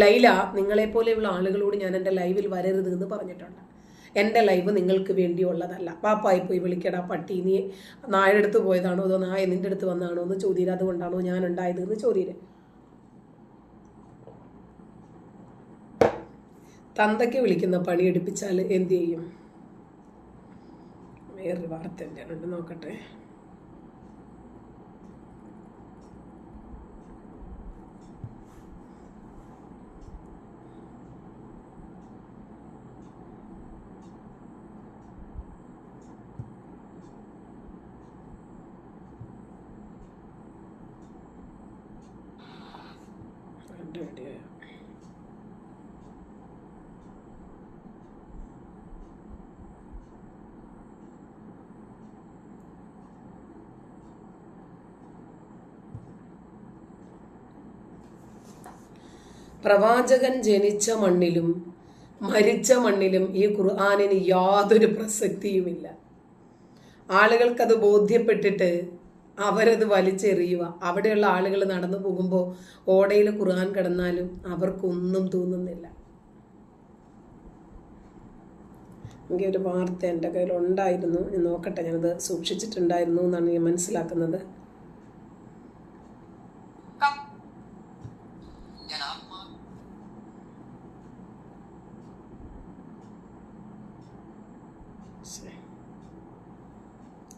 ലൈല നിങ്ങളെ പോലെയുള്ള ആളുകളോട് ഞാൻ എന്റെ ലൈവിൽ വരരുത് എന്ന് പറഞ്ഞിട്ടുണ്ട്. എന്റെ ലൈവ് നിങ്ങൾക്ക് വേണ്ടിയുള്ളതല്ല. പാപ്പായി പോയി വിളിക്കടാ പട്ടി. നീ നായുടെ അടുത്ത് പോയതാണോ അതോ നായ നിന്റെ അടുത്ത് വന്നാണോ എന്ന് ചോദ്യം അതുകൊണ്ടാണോ ഞാൻ ഉണ്ടായത് എന്ന് ചോദ്യം തന്തയ്ക്ക് വിളിക്കുന്ന പണി എടുപ്പിച്ചാൽ എന്തു ചെയ്യും? വേറൊരു വാർത്ത എന്താണ് നോക്കട്ടെ എന്റെ വീഡിയോ പ്രവാചകൻ ജനിച്ച മണ്ണിലും മരിച്ച മണ്ണിലും ഈ ഖുർആാനിന് യാതൊരു പ്രസക്തിയുമില്ല. ആളുകൾക്കത് ബോധ്യപ്പെട്ടിട്ട് അവരത് വലിച്ചെറിയുക. അവിടെയുള്ള ആളുകൾ നടന്നു പോകുമ്പോൾ ഓടയിൽ ഖുർആൻ കിടന്നാലും അവർക്കൊന്നും തോന്നുന്നില്ല. എനിക്ക് ഒരു വാർത്ത എന്റെ കയ്യിൽ ഉണ്ടായിരുന്നു നോക്കട്ടെ ഞാനത് സൂക്ഷിച്ചിട്ടുണ്ടായിരുന്നു എന്നാണ് ഞാൻ മനസ്സിലാക്കുന്നത് ശരി.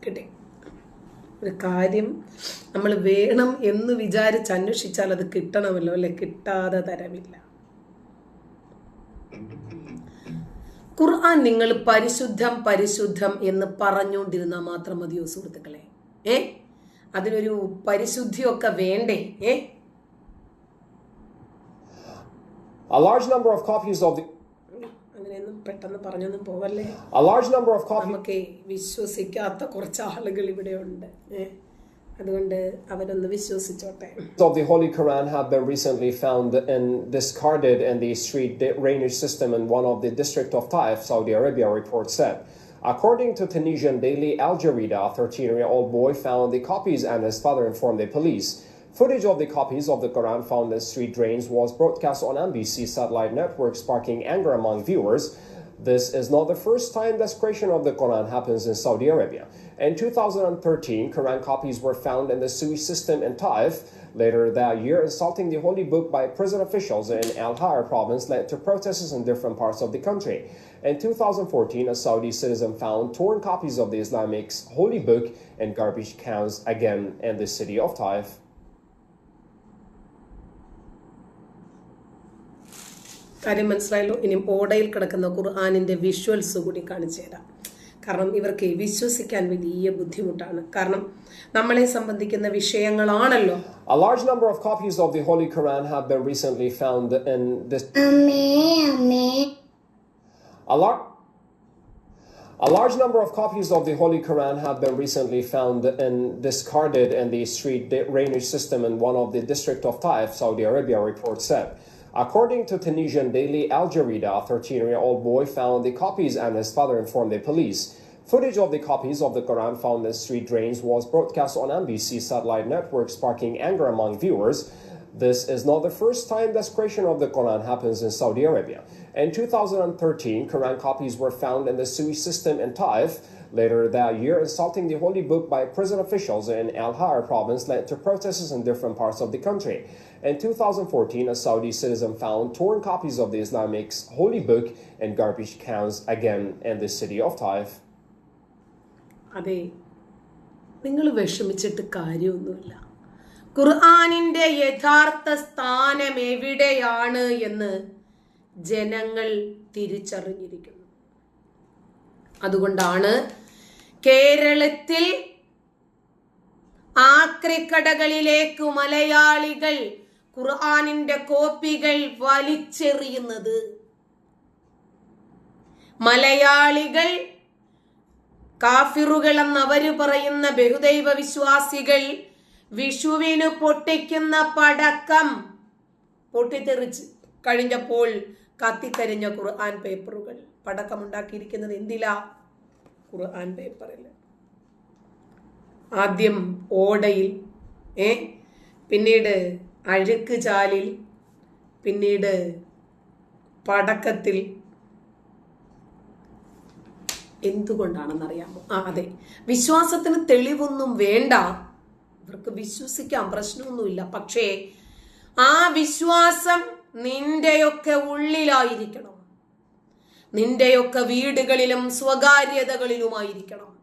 കിട്ടി. ഒരു കാര്യം നമ്മൾ വേണം എന്ന് വിചാരിച്ച് അന്വേഷിച്ചാൽ അത് കിട്ടണമല്ലോ അല്ലെ? കിട്ടാതെ തരമില്ല. ഖുർആൻ നിങ്ങൾ പരിശുദ്ധം പരിശുദ്ധം എന്ന് പറഞ്ഞുകൊണ്ടിരുന്നാൽ മാത്രം മതിയോ സുഹൃത്തുക്കളെ? ഏ? അതിനൊരു പരിശുദ്ധിയൊക്കെ വേണ്ടേ? ഏ? A large number of copies of the അങ്ങനെയൊന്നും പെട്ടെന്ന് പറഞ്ഞൊന്നും പോവല്ലേ a large number of copies നമുക്ക് വിശ്വസിക്കാത്ത കുറച്ച് ആളുകൾ ഇവിടെ ഉണ്ട് ഏ അതുകൊണ്ട് അവരൊന്ന് വിശ്വസിച്ചോട്ടെ of the Holy Quran have been recently found and discarded in the street drainage system in one of the district of Taif, Saudi Arabia, report said. According to Tunisian daily Al Jarida, a 13-year-old boy found the copies and his father informed the police. Footage of the copies of the Quran found in street drains was broadcast on NBC satellite network, sparking anger among viewers. This is not the first time desecration of the Quran happens in Saudi Arabia. In 2013, Quran copies were found in the sewage system in Taif. Later that year, insulting the holy book by prison officials in Al Har province led to protests in different parts of the country. In 2014, a Saudi citizen found torn copies of the Islamic holy book in garbage cans again in the city of Taif. കാര്യം മനസ്സിലായല്ലോ ഇനി ഓടയിൽ കിടക്കുന്ന ഖുർആാനിന്റെ visuals കൂടി കാണിച്ചു തരാം കാരണം ഇവർക്ക് വിശ്വസിക്കാൻ വലിയ ബുദ്ധിമുട്ടാണ് കാരണം നമ്മളെ സംബന്ധിക്കുന്ന വിഷയങ്ങളാണല്ലോ A large number of copies of the Holy Quran have been recently found in this. A, lot a large number of copies of the Holy Quran have been recently found and discarded in the street drainage system in one of the district of Taif, Saudi Arabia, report said. According to Tunisian daily Al Jarida, a 13-year-old boy found the copies and his father informed the police. Footage of the copies of the Quran found in street drains was broadcast on NBC satellite network, sparking anger among viewers. This is not the first time desecration of the Quran happens in Saudi Arabia. In 2013, Quran copies were found in the sewage system in Taif. Later that year, insulting the holy book by prison officials in Al Har province led to protests in different parts of the country. In 2014, a Saudi citizen found torn copies of the Islamic holy book in garbage cans again in the city of Taif. അതെ നിങ്ങൾ വിഷമിച്ചിട്ട് കാര്യമൊന്നുമില്ല ഖുർആാനിന്റെ യഥാർത്ഥ സ്ഥാനം എവിടെയാണ് എന്ന് ജനങ്ങൾ തിരിച്ചറിഞ്ഞിരിക്കുന്നു അതുകൊണ്ടാണ് കേരളത്തിൽ ആക്രിക്കടകളിലേക്ക് മലയാളികൾ ഖുർആാനിന്റെ കോപ്പികൾ വലിച്ചെറിയുന്നത്. മലയാളികൾ കാഫിറുകൾ എന്നവര് പറയുന്ന ബഹുദൈവ വിശ്വാസികൾ വിഷുവിന് പൊട്ടിക്കുന്ന പടക്കം പൊട്ടിത്തെറിച്ച് കഴിഞ്ഞപ്പോൾ കത്തിക്കരിഞ്ഞ ഖുർആൻ പേപ്പറുകൾ. പടക്കം ഉണ്ടാക്കിയിരിക്കുന്നത് എന്തിലാ? ഖുർആൻ പേപ്പറിൽ ആദ്യം ഓടയിൽ ഏ? പിന്നീട് അഴുക്ക് ചാലിൽ പിന്നീട് പടക്കത്തിൽ. എന്തുകൊണ്ടാണെന്നറിയാമോ? ആ അതെ. വിശ്വാസത്തിന് തെളിവൊന്നും വേണ്ട. ഇവർക്ക് വിശ്വസിക്കാം പ്രശ്നമൊന്നുമില്ല. പക്ഷേ ആ വിശ്വാസം നിന്റെയൊക്കെ ഉള്ളിലായിരിക്കണം. നിന്റെയൊക്കെ വീടുകളിലും സ്വകാര്യതകളിലുമായിരിക്കണം.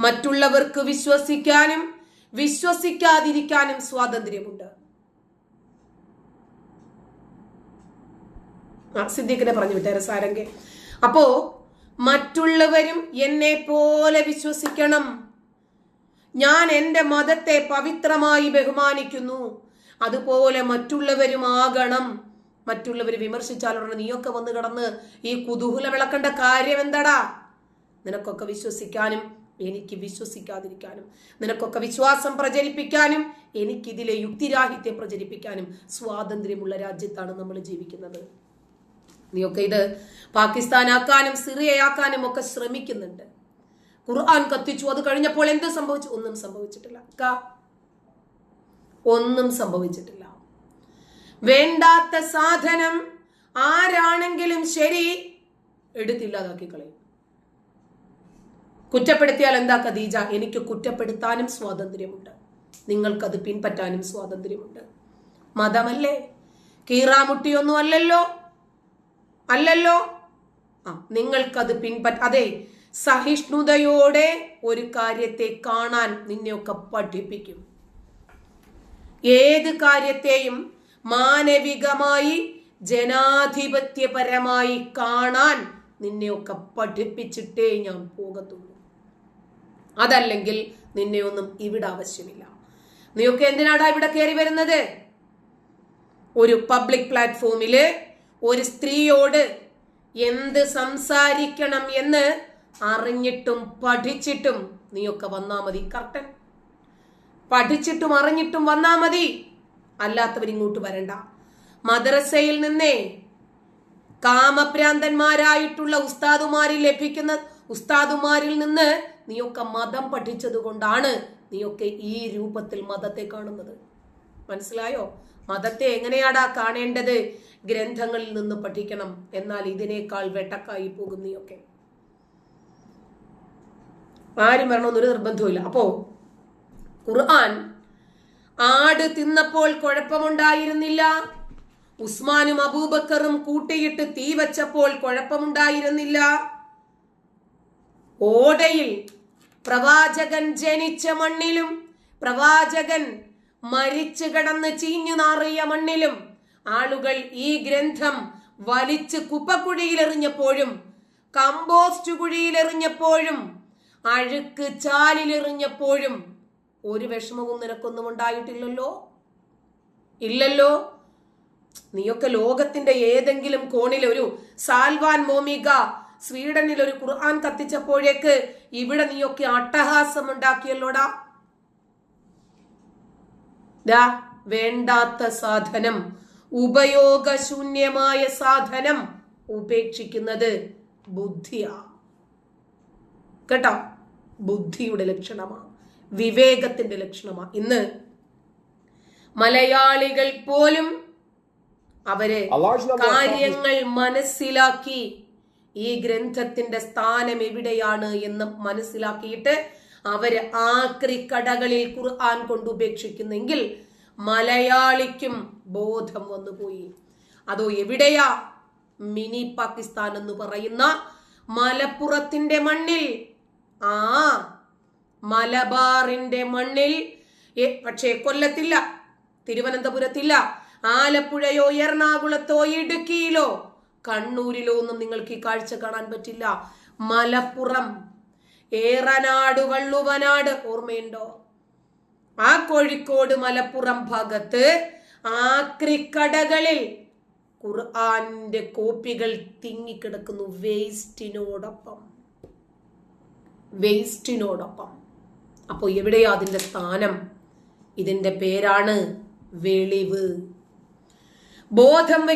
മറ്റുള്ളവർക്ക് വിശ്വസിക്കാനും വിശ്വസിക്കാതിരിക്കാനും സ്വാതന്ത്ര്യമുണ്ട്. ആ സിദ്ദീഖിനെ പറഞ്ഞു വിട്ടേരെ സാരംഗെ. അപ്പോ മറ്റുള്ളവരും എന്നെ പോലെ വിശ്വസിക്കണം. ഞാൻ എന്റെ മതത്തെ പവിത്രമായി ബഹുമാനിക്കുന്നു. അതുപോലെ മറ്റുള്ളവരും ആകണം മറ്റുള്ളവർ വിമർശിച്ചാൽ ഉടനെ നീയൊക്കെ വന്ന് കിടന്ന് ഈ കുതൂഹല വിളക്കേണ്ട കാര്യം എന്താടാ? നിനക്കൊക്കെ വിശ്വസിക്കാനും എനിക്ക് വിശ്വസിക്കാതിരിക്കാനും നിനക്കൊക്കെ വിശ്വാസം പ്രചരിപ്പിക്കാനും എനിക്കിതിലെ യുക്തിരാഹിത്യം പ്രചരിപ്പിക്കാനും സ്വാതന്ത്ര്യമുള്ള രാജ്യത്താണ് നമ്മൾ ജീവിക്കുന്നത്. നീയൊക്കെ ഇത് പാകിസ്ഥാനാക്കാനും സിറിയയാക്കാനും ഒക്കെ ശ്രമിക്കുന്നുണ്ട്. ഖുർആൻ കത്തിച്ചു അത് കഴിഞ്ഞപ്പോൾ എന്ത് സംഭവിച്ചു? ഒന്നും സംഭവിച്ചിട്ടില്ല. ഒന്നും സംഭവിച്ചിട്ടില്ല. വേണ്ടാത്ത സാധനം ആരാണെങ്കിലും ശരി എടുത്തില്ലാതാക്കി കളയും കുറ്റപ്പെടുത്തിയാൽ എന്താ ഖദീജ? എനിക്ക് കുറ്റപ്പെടുത്താനും സ്വാതന്ത്ര്യമുണ്ട്. നിങ്ങൾക്കത് പിൻപറ്റാനും സ്വാതന്ത്ര്യമുണ്ട്. മതമല്ലേ? കീറാമുട്ടിയൊന്നും അല്ലല്ലോ? അല്ലല്ലോ? ആ നിങ്ങൾക്കത് പിൻപറ്റ അതെ സഹിഷ്ണുതയോടെ ഒരു കാര്യത്തെ കാണാൻ നിന്നെയൊക്കെ പഠിപ്പിക്കും. ഏത് കാര്യത്തെയും മാനവികമായി ജനാധിപത്യപരമായി കാണാൻ നിന്നെയൊക്കെ പഠിപ്പിച്ചിട്ടേ ഞാൻ പോകത്തുള്ളൂ. അതല്ലെങ്കിൽ നിന്നെ ഒന്നും ഇവിടെ ആവശ്യമില്ല. നീയൊക്കെ എന്തിനാടാ ഇവിടെ കയറി വരുന്നത്? ഒരു പബ്ലിക് പ്ലാറ്റ്ഫോമിൽ ഒരു സ്ത്രീയോട് എന്ത് സംസാരിക്കണം എന്ന് അറിഞ്ഞിട്ടും പഠിച്ചിട്ടും നീയൊക്കെ വന്നാ മതി കർട്ടൻ. പഠിച്ചിട്ടും അറിഞ്ഞിട്ടും വന്നാ മതി. അല്ലാത്തവർ ഇങ്ങോട്ട് വരണ്ട. മദ്രസയിൽ നിന്നേ കാമഭ്രാന്തന്മാരായിട്ടുള്ള ഉസ്താദുമാരിൽ ലഭിക്കുന്ന ഉസ്താദുമാരിൽ നിന്ന് നീയൊക്കെ മതം പഠിച്ചത് കൊണ്ടാണ് നീയൊക്കെ ഈ രൂപത്തിൽ മതത്തെ കാണുന്നത്. മനസ്സിലായോ? മതത്തെ എങ്ങനെയാടാ കാണേണ്ടത്? ഗ്രന്ഥങ്ങളിൽ നിന്ന് പഠിക്കണം. എന്നാൽ ഇതിനേക്കാൾ വെട്ടക്കായി പോകും നീയൊക്കെ. ആരും വരണമെന്നൊരു നിർബന്ധമില്ല അപ്പോ ഖുർആൻ ആട് തിന്നപ്പോൾ കുഴപ്പമുണ്ടായിരുന്നില്ല. ഉസ്മാനും അബൂബക്കറും കൂട്ടിയിട്ട് തീ വച്ചപ്പോൾ കുഴപ്പമുണ്ടായിരുന്നില്ല. ഓടയിൽ പ്രവാചകൻ ജനിച്ച മണ്ണിലും പ്രവാചകൻ മരിച്ചു കിടന്ന് ചീഞ്ഞു നാറിയ മണ്ണിലും ആളുകൾ ഈ ഗ്രന്ഥം വലിച്ച് കുപ്പക്കുഴിയിലെറിഞ്ഞപ്പോഴും കമ്പോസ്റ്റ് കുഴിയിലെറിഞ്ഞപ്പോഴും അഴുക്ക് ചാലിലെറിഞ്ഞപ്പോഴും ഒരു വിഷമവും നിനക്കൊന്നും ഉണ്ടായിട്ടില്ലല്ലോ? ഇല്ലല്ലോ? നീയൊക്കെ ലോകത്തിന്റെ ഏതെങ്കിലും കോണിലൊരു ഒരു സാൽവാൻ മോമിക സ്വീഡനിൽ ഒരു ഖുർആൻ കത്തിച്ചപ്പോഴേക്ക് ഇവിടെ നീയൊക്കെ അട്ടഹാസം ഉണ്ടാക്കിയല്ലോടാ വേണ്ടാത്ത സാധനം ഉപയോഗശൂന്യമായ സാധനം ഉപേക്ഷിക്കുന്നത് ബുദ്ധിയാ. കേട്ടോ? ബുദ്ധിയുടെ ലക്ഷണമാണ്. വിവേകത്തിന്റെ ലക്ഷണമാണ് ഇന്ന് മലയാളികൾ പോലും അവർ കാര്യങ്ങൾ മനസ്സിലാക്കി ഈ ഗ്രന്ഥത്തിന്റെ സ്ഥാനം എവിടെയാണ് എന്ന് മനസ്സിലാക്കിയിട്ട് അവർ ആക്രിക്കടകളിൽ ഖുർആൻ കൊണ്ട് ഉപേക്ഷിക്കുന്നെങ്കിൽ മലയാളിക്കും ബോധം വന്നുപോയി. അതോ എവിടെയാ മിനി പാകിസ്ഥാൻ എന്ന് പറയുന്ന മലപ്പുറത്തിന്റെ മണ്ണിൽ? ആ മലബാറിന്റെ മണ്ണിൽ. പക്ഷേ കൊല്ലത്തില്ല തിരുവനന്തപുരത്തില്ല. ആലപ്പുഴയോ എറണാകുളത്തോ ഇടുക്കിയിലോ. കണ്ണൂരിലോ ഒന്നും നിങ്ങൾക്ക് ഈ കാഴ്ച കാണാൻ പറ്റില്ല. മലപ്പുറം ഏറനാട് വള്ളുവനാട്. ഓർമ്മയുണ്ടോ? ആ കോഴിക്കോട് മലപ്പുറം ഭാഗത്ത് ആക്രിക്കടകളിൽ ഖുർആന്റെ കോപ്പികൾ തിങ്ങിക്കിടക്കുന്നു. വേസ്റ്റിനോടൊപ്പം. വേസ്റ്റിനോടൊപ്പം. അപ്പോൾ എവിടെയാ അതിന്റെ സ്ഥാനം? ഇതിന്റെ പേരാണ് വെളിവ്. ബോധം